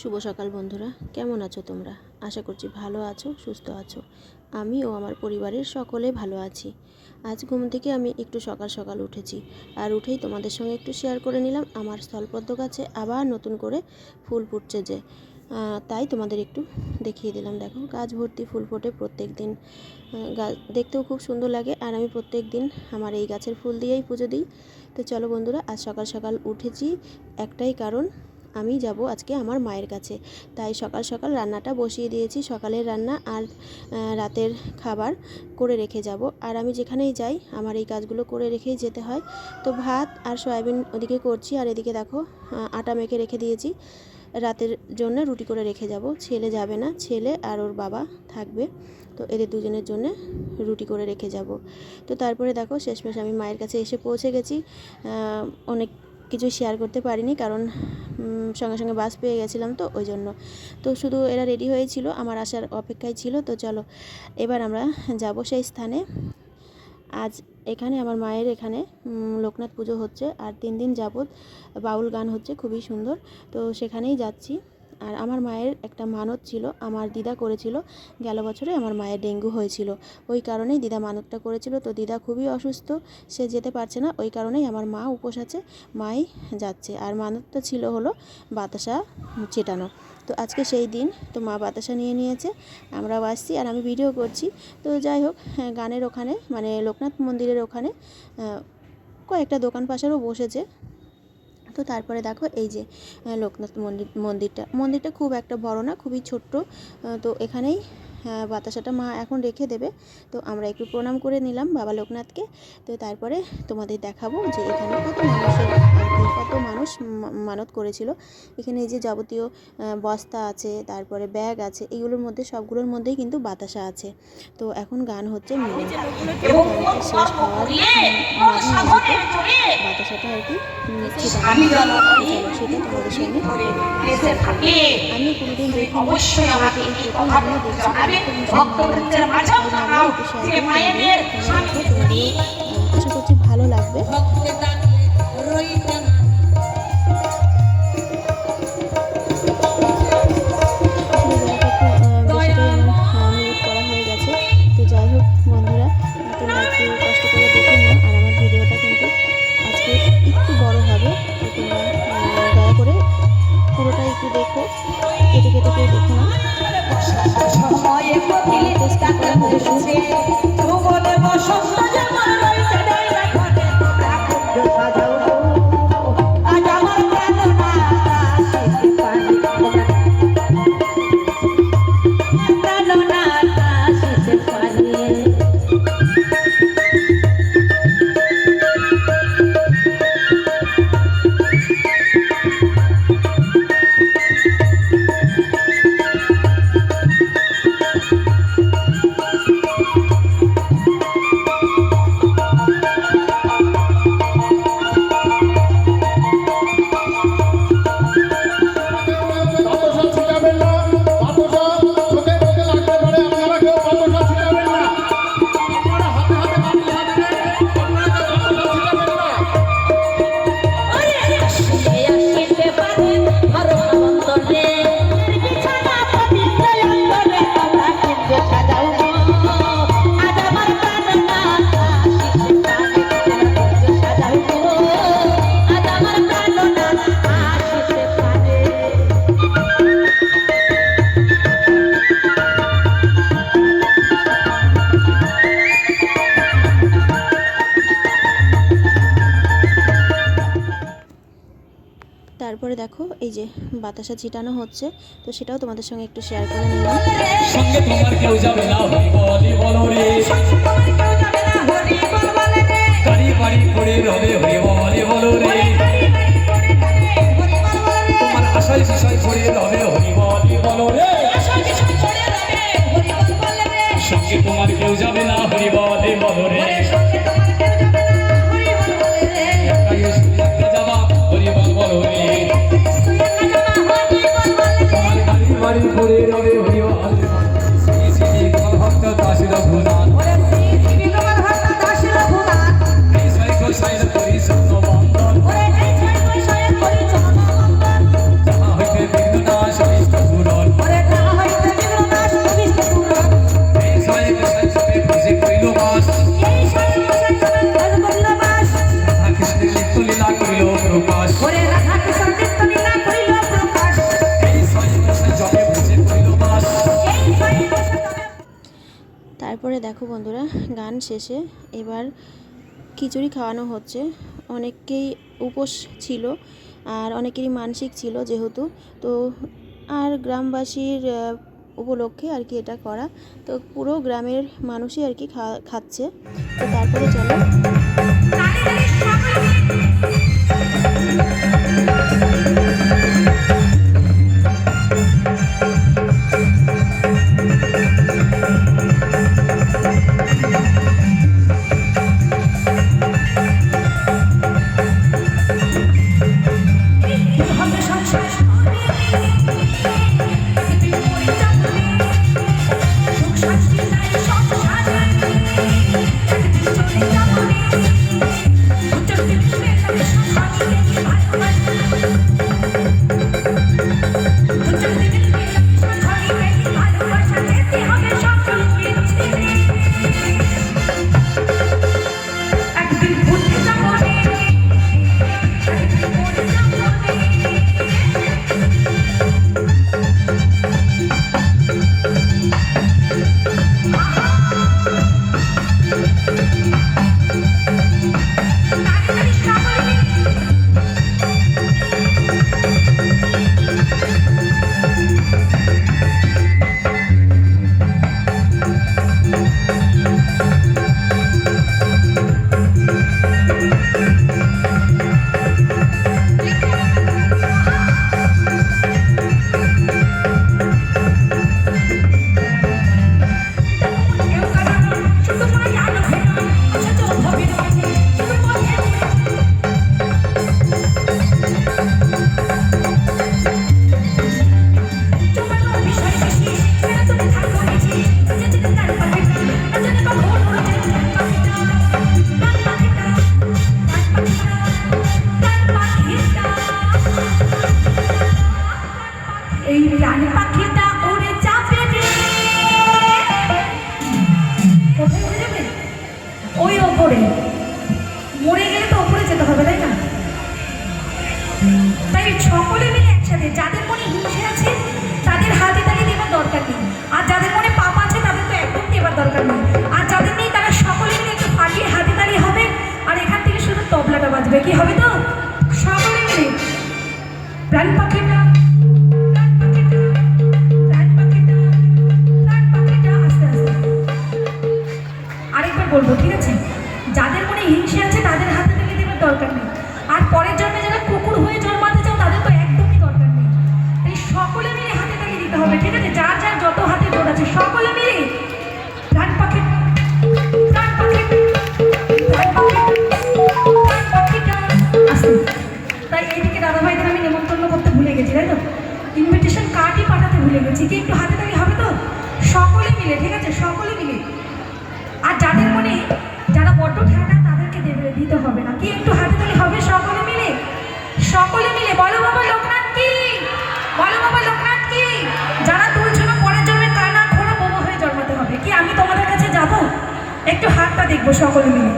শুভ সকাল বন্ধুরা। কেমন আছো তোমরা? আশা করছি ভালো আছো, সুস্থ আছো। আমি ও আমার পরিবারের সকলে ভালো আছি। আজ ঘুম থেকে আমি একটু সকাল সকাল উঠেছি আর উঠেই তোমাদের সঙ্গে একটু শেয়ার করে নিলাম। আমার স্থলপদ্ম গাছে আবার নতুন করে ফুল ফুটছে যে তাই তোমাদের একটু দেখিয়ে দিলাম। দেখো, গাছ ভর্তি ফুল ফোটে প্রত্যেক দিন। দেখতেও খুব সুন্দর লাগে আর আমি প্রত্যেক দিন আমার এই গাছের ফুল দিয়েই পুজো দিই। তো চলো বন্ধুরা, আজ সকাল সকাল উঠেছি। একটাই কারণ আমি যাব আজকে আমার মায়ের কাছে। তাই সকাল সকাল রান্নাটা বসিয়ে দিয়েছি, সকালের রান্না আর রাতের খাবার করে রেখে যাব। আর আমি যেখানেই যাই, আমার এই কাজগুলো করে রেখেই যেতে হয়। তো ভাত আর সয়াবিন ওদিকে করছি আর এদিকে দেখো আটা মেখে রেখে দিয়েছি। রাতের জন্য রুটি করে রেখে যাব। ছেলে যাবে না, ছেলে আর ওর বাবা থাকবে। তো এদের দুজনের জন্য রুটি করে রেখে যাব। তো তারপরে দেখো, শেষমেশ আমি মায়ের কাছে এসে পৌঁছে গেছি। অনেক কিছু শেয়ার করতে পারিনি কারণ সঙ্গে সঙ্গে বাস পেয়ে গেছিলাম তো, ওই জন্য। তো শুধু এরা রেডি হয়েছিল, আমার আসার অপেক্ষায় ছিল, তো চলো, এবার আমরা যাব সেই স্থানে। আজ এখানে আমার মায়ের এখানে লোকনাথ পুজো হচ্ছে, আর তিন দিন যাবৎ বাউল গান হচ্ছে, খুবই সুন্দর। তো সেখানেই যাচ্ছি। আর আমার মায়ের একটা মানত ছিল আমার দিদা করেছিল। গেল বছরে আমার মায়ের ডেঙ্গু হয়েছিল। ওই কারণেই দিদা মানতটা করেছিল। তো দিদা খুবই অসুস্থ সে যেতে পারছে না। ওই কারণেই আমার মা উপোস আছে মাই যাচ্ছে। আর মানতটা ছিল হলো বাতাসা চেটানো তো আজকে সেই দিন তো মা বাতাসা নিয়ে নিয়েছে আমরাও আসছি আর আমি ভিডিও করছি। তো যাই হোক হ্যাঁ, গানের ওখানে মানে লোকনাথ মন্দিরের ওখানে কয়েকটা দোকান পাশারও বসেছে। তো তারপরে দেখো এই যে লোকনাথ মন্দির, মন্দিরটা। মন্দিরটা খুব একটা বড় না, খুবই ছোট্ট। তো এখানেই বাতাসাটা মা এখন রেখে দেবে। তো আমরা একটু প্রণাম করে নিলাম বাবা লোকনাথকে। তো তারপরে তোমাদের দেখাবো যে এখানে কত মানুষের কত মানুষ মানত করেছিল। এখানে এই যে যাবতীয় বস্তা আছে তারপরে ব্যাগ আছে এইগুলোর মধ্যে সবগুলোর মধ্যেই কিন্তু বাতাসা আছে। তো এখন গান হচ্ছে মিলে শেষ হওয়ার বাতাসাটা আর কি নিচ্ছে আমি যেন চলো সেটা তোমাদের সঙ্গে। আমি কোনোদিন অবশ্যই আমাকে আশা করছি ভালো লাগবে। Các loại. তারপরে দেখো এই যে বাতাসা ছিটানো হচ্ছে, তো সেটাও তোমাদের সঙ্গে একটু শেয়ার করে নিলাম। আমার তারপরে দেখো বন্ধুরা, গান শেষে এবার খিচুড়ি খাওয়ানো হচ্ছে। অনেককেই উপোস ছিল আর অনেকেরই মানসিক ছিল যেহেতু। তো আর গ্রামবাসীর উপলক্ষে আর কি এটা করা। তো পুরো গ্রামের মানুষই আর কি খাচ্ছে। তো তারপরে চলো। দরকার নেই। আর যাদের নেই, তারা সকলে মিলে একটু ফাটিয়ে হাতে দাঁড়িয়ে হবে। আর এখান থেকে শুধু তবলাটা বাজবে। কি হবে তো? সকলে মিলে প্রাণ পাখিটা বলব, ঠিক আছে? যাদের মনে হিংসে আছে, তাদের হাতে তুলে দেবার দরকার নেই। আর পরের জন্মে যারা কুকুর হয়ে জন্মাতে চাও, তাদের তো একদমই দরকার নেই। তাই সকলে মিলে হাতে তালি দিতে হবে, ঠিক আছে? যার যার যত হাতে জোর আছে, সকলে মিলে ভুলে গেছি, কি একটু হাতে তালি হবে তো? সকলে মিলে, ঠিক আছে? সকলে মিলে। আর যাদের মনে, যারা বড্ড ঠান্ডা তাদেরকে দেবে, দিতে হবে না। কি একটু হাতে তালি হবে? সকলে মিলে? সকলে মিলে, বলো বাবা লোকনাথ কি? বলো বাবা লোকনাথ কি? যারা তুলছো না পরের জন্মে কানা খোড়া বোমা হয়ে জন্মাতে হবে। কি আমি তোমাদের কাছে যাব? একটু হাতটা দেখব সকলে মিলে।